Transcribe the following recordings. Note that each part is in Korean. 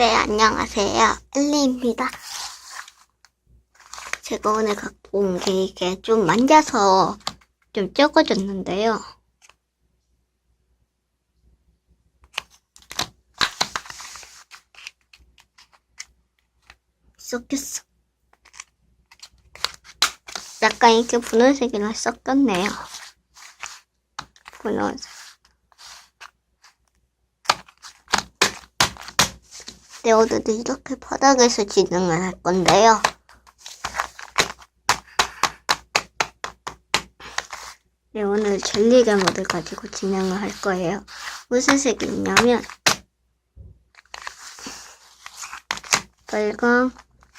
네, 안녕하세요. 엘리입니다. 제가 오늘 갖고 온 게 이게 좀 만져서 좀 적어졌는데요. 섞였어. 약간 이렇게 분홍색이랑 섞였네요. 분홍색. 네, 오늘도 이렇게 바닥에서 진행을 할 건데요. 네, 오늘 젤리게 모드 가지고 진행을 할 거예요. 무슨 색이 있냐면, 빨강,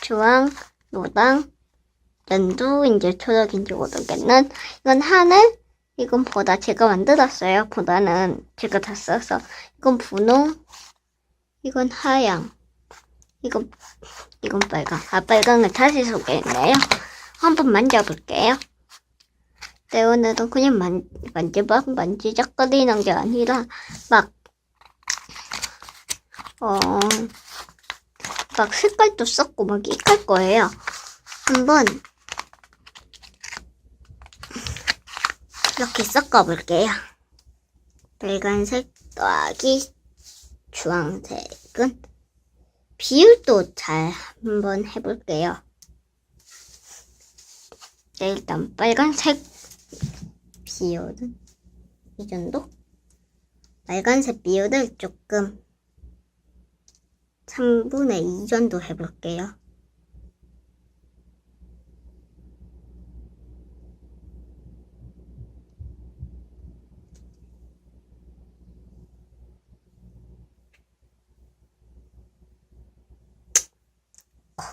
주황, 노랑, 연두, 이제 초록인지 모르겠는, 이건 하늘, 이건 보다 제가 만들었어요. 보다는 제가 다 써서, 이건 분홍, 이건 하양, 이건, 이건 빨강. 아, 빨강을 다시 소개했네요. 한번 만져볼게요. 네, 오늘은 그냥 만, 만지작, 만지작거리는 게 아니라, 막, 어, 막 색깔도 썼고, 막 이깔 거예요. 한번, 이렇게 섞어볼게요. 빨간색 더하기 주황색은 비율도 잘 한번 해볼게요. 네, 일단 빨간색 비율은 이 정도? 빨간색 비율을 조금 3분의 2 정도 해볼게요.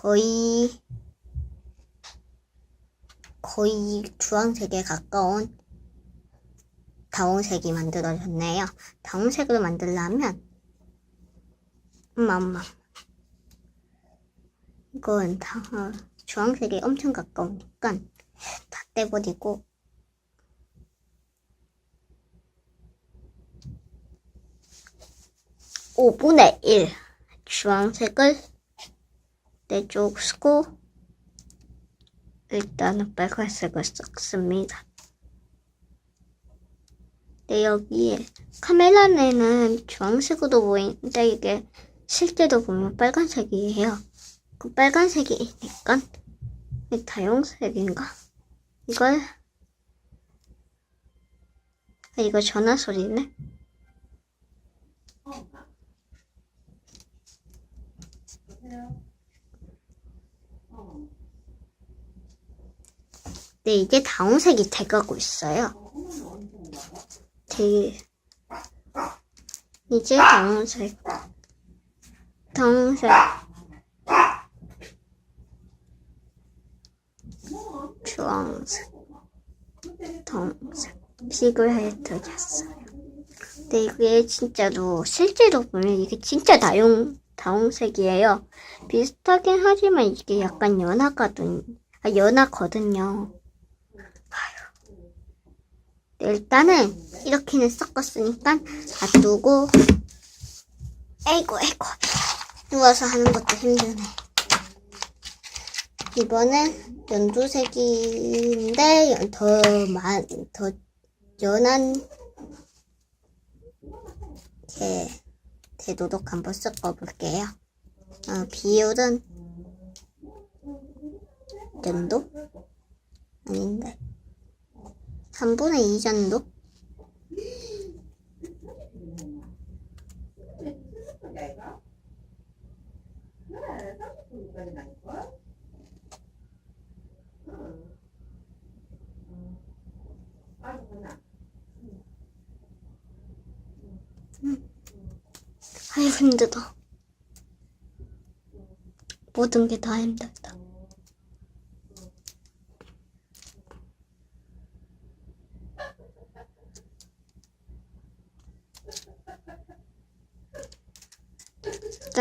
거의 거의 주황색에 가까운 다홍색이 만들어졌네요. 다홍색을 만들려면 엄마 엄마 이건 다 어, 주황색에 엄청 가까우니까 다 떼버리고 오분의 1 주황색을 내주고 일단은 빨간색을 섞습니다. 네, 여기에 카메라에는 주황색으로 보이는데 이게 실제로 보면 빨간색이에요. 그 빨간색이니까 이 다용색인가? 이걸 아, 이거 전화 소리네. 네, 이제 다홍색이 돼가고 있어요. 되게 이제 다홍색, 다홍색, 주황색, 다홍색 해드렸어요. 근데 이게 진짜로 실제로 보면 이게 진짜 다용 다홍색이에요. 비슷하긴 하지만 이게 약간 연하거든, 아, 연하거든요. 네, 일단은 이렇게는 섞었으니까 놔두고 에이구 에이구 누워서 하는 것도 힘드네. 이번엔 연두색인데 더 많 더 연한 게 대도록 한번 섞어볼게요. 어, 비율은 연도? 아닌데 3분의 2 정도? 아유 힘들다. 모든 게 다 힘들다.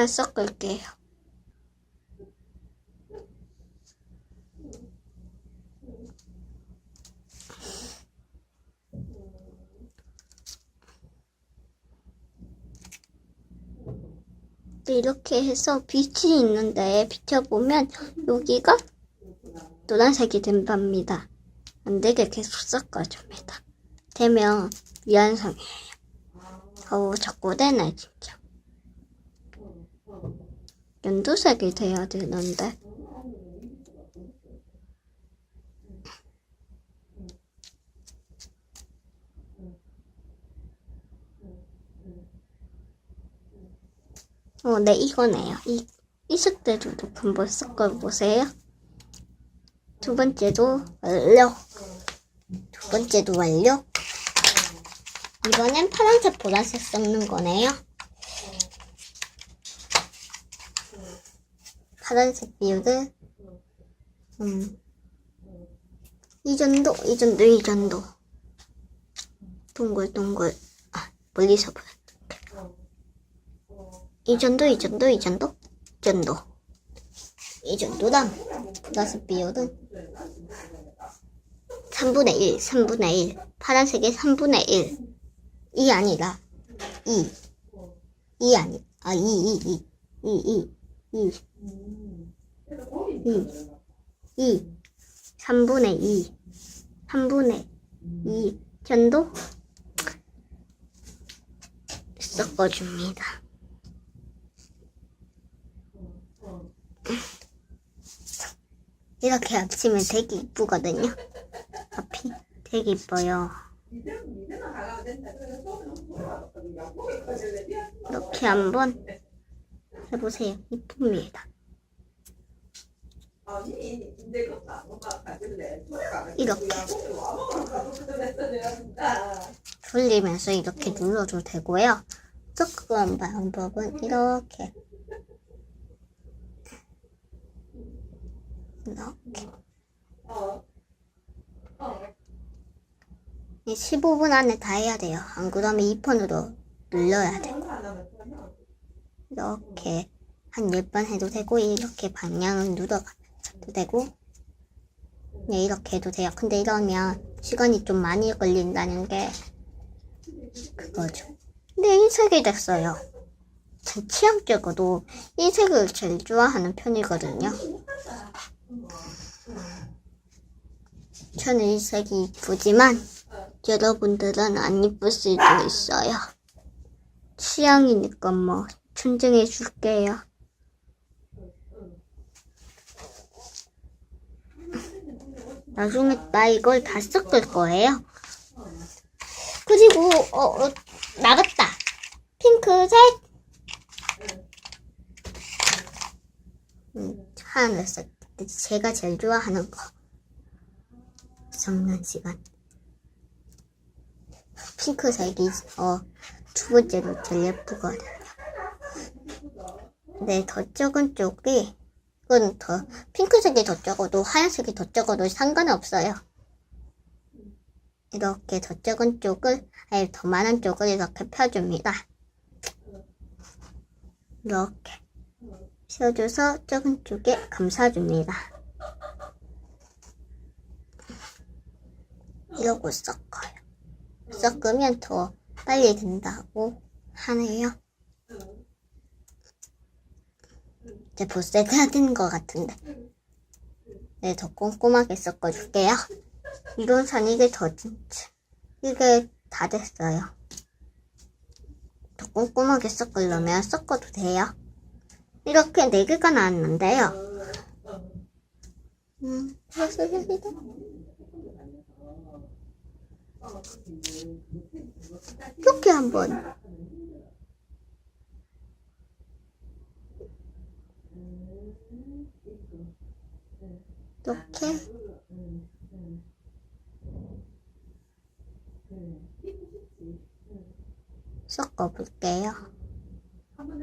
일단 섞을게요. 이렇게 해서 빛이 있는데 비춰보면 여기가 노란색이 된답니다. 안 되게 계속 섞어줍니다. 되면 위안성이에요. 어우, 자꾸 되네, 진짜. 연두색이 돼야 되는데. 어, 네, 이거네요. 이, 이 색대도 한번 섞어보세요. 두 번째도 완료. 두 번째도 완료. 이번엔 파란색, 보라색 섞는 거네요. 파란색 비율을, 음, 이 정도, 이 정도, 이 정도. 동글 동글. 아, 멀리서 보여. 이 정도, 이 정도, 이 정도, 이 정도. 이 정도당 보라색 비율은 3분의 1, 3분의 1. 파란색의 3분의 1. 2 아니라 2. 2 아니, 아, 2, 2, 2. 2, 2, 2. 2. 2. 3분의 2. 3분의 2 정도 섞어줍니다. 이렇게 합치면 되게 이쁘거든요. 앞이 되게 이뻐요. 이렇게 한번 해보세요. 이쁩니다. 이렇게 돌리면서 이렇게 눌러도 되고요. 섞은 방법은 이렇게 이렇게 이 15분 안에 다 해야 돼요. 안 그러면 2폰으로 눌러야 돼요. 이렇게 한 10번 해도 되고 이렇게 방향을 눌러가도 되고 네, 이렇게 해도 돼요. 근데 이러면 시간이 좀 많이 걸린다는 게 그거죠. 근데 흰색이 됐어요. 제 취향적으로 흰색을 제일 좋아하는 편이거든요. 저는 흰색이 이쁘지만 여러분들은 안 이쁠 수도 있어요. 취향이니까 뭐 존중해 줄게요. 나중에 나 이걸 다 섞을 거예요. 그리고 어, 어 나갔다. 핑크색. 음, 하늘색. 제가 제일 좋아하는 거. 섞는 시간. 핑크색이 어, 두 번째로 제일 예쁘거든 요. 근데 더 적은 쪽이 이건 더 핑크색이 더 적어도 하얀색이 더 적어도 상관없어요. 이렇게 더 적은 쪽을 아니 더 많은 쪽을 이렇게 펴줍니다. 이렇게 펴줘서 적은 쪽에 감싸줍니다. 이러고 섞어요. 섞으면 더 빨리 된다고 하네요. 이제 해야 되는 것 같은데. 네, 더 꼼꼼하게 섞어줄게요. 이론상 이게 더 진짜, 이게 다 됐어요. 더 꼼꼼하게 섞으려면 섞어도 돼요. 이렇게 네 개가 나왔는데요. 음, 됐습니다. 이렇게 한번 이렇게 섞어 볼게요.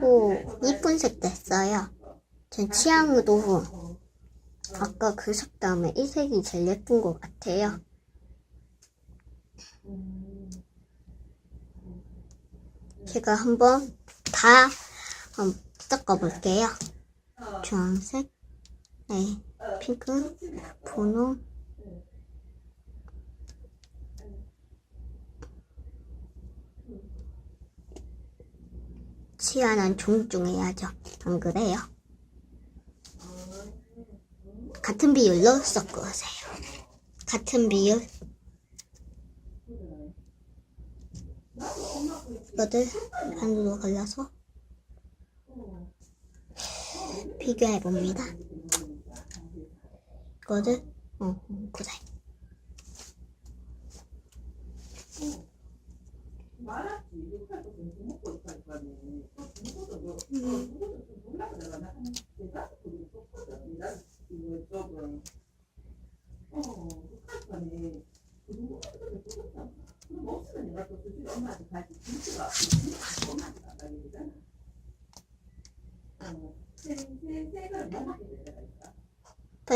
오, 이쁜 색 됐어요. 제 취향으로 아까 그 색 다음에 이 색이 제일 예쁜 것 같아요. 제가 한번 다 음, 섞어 볼게요. 주황색, 네, 핑크, 분홍, 치아는 존중해야죠. 안 그래요? 같은 비율로 섞으세요. 같은 비율. 이거를 반으로 갈라서 비교해 봅니다. 이거를 어 그래.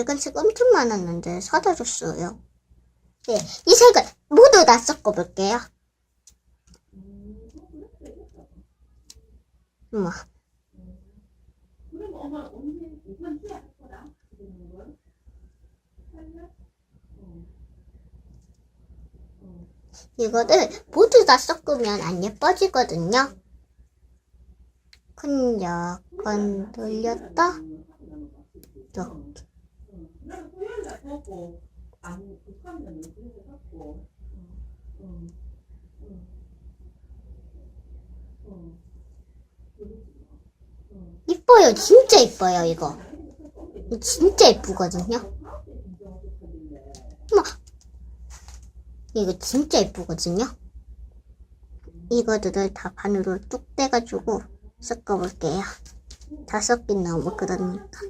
빨간색 엄청 많았는데 사다 줬어요. 네, 이 색을 모두 다 섞어볼게요. 우와, 이거를 모두 다 섞으면 안 예뻐지거든요. 근력 건들렸다. 이렇게. 이뻐요. 진짜 이뻐요, 이거. 진짜 이쁘거든요. 어머. 이거 진짜 이쁘거든요. 이거들을 다 반으로 뚝 떼가지고 섞어볼게요. 다 섞긴 너무 그러니까.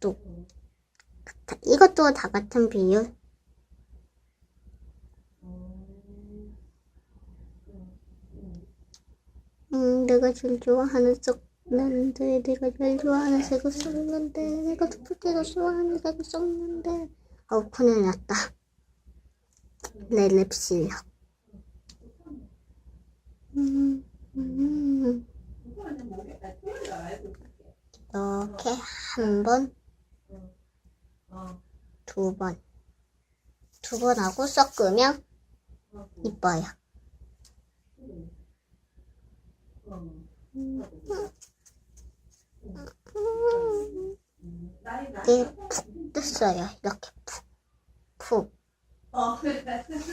또 다- 이것도 다 같은 비율. 음, 내가 제일 좋아하는 섞는데, 내가 제일 좋아하는 색을 섞는데, 내가 두 번째로 좋아하는 색을 섞는데. 어우, 큰일 났다. 내 랩 실력. 음, 음. 이렇게 한 번, 두 번, 두 번 하고 섞으면 이뻐요. 이게 푹 뺐어요. 이렇게 푹, 푹.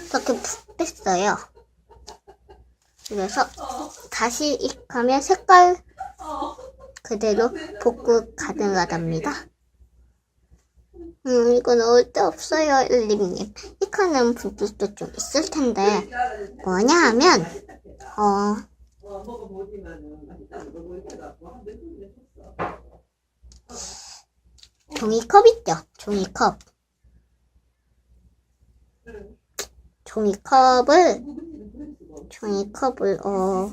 이렇게 푹 뺐어요. 그래서 다시 익하면 색깔 그대로 볶고 가능하답니다. 음, 이건 넣을 데 없어요, 일림님. 익하는 분들도 좀 있을 텐데, 뭐냐 하면, 어, 종이컵 있죠? 종이컵. 종이컵을, 종이컵을, 어,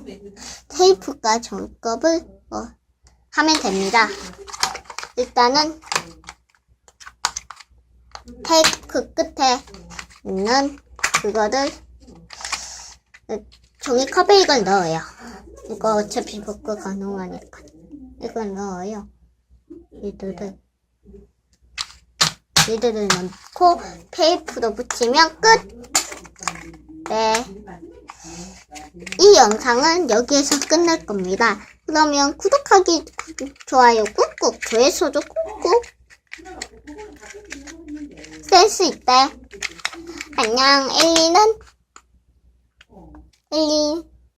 테이프가 종이컵을, 어, 하면 됩니다. 일단은, 테이프 끝에 있는 그거를, 종이컵에 이걸 넣어요. 이거 어차피 복구 가능하니까. 이걸 넣어요. 이들을. 이들을 넣고 테이프로 붙이면 끝! 네. 이 영상은 여기에서 끝낼 겁니다. 그러면 구독하기, 구- 좋아요 꾹꾹, 조회수도 꾹꾹. 센스 있대. 안녕, 엘리는? 엘리.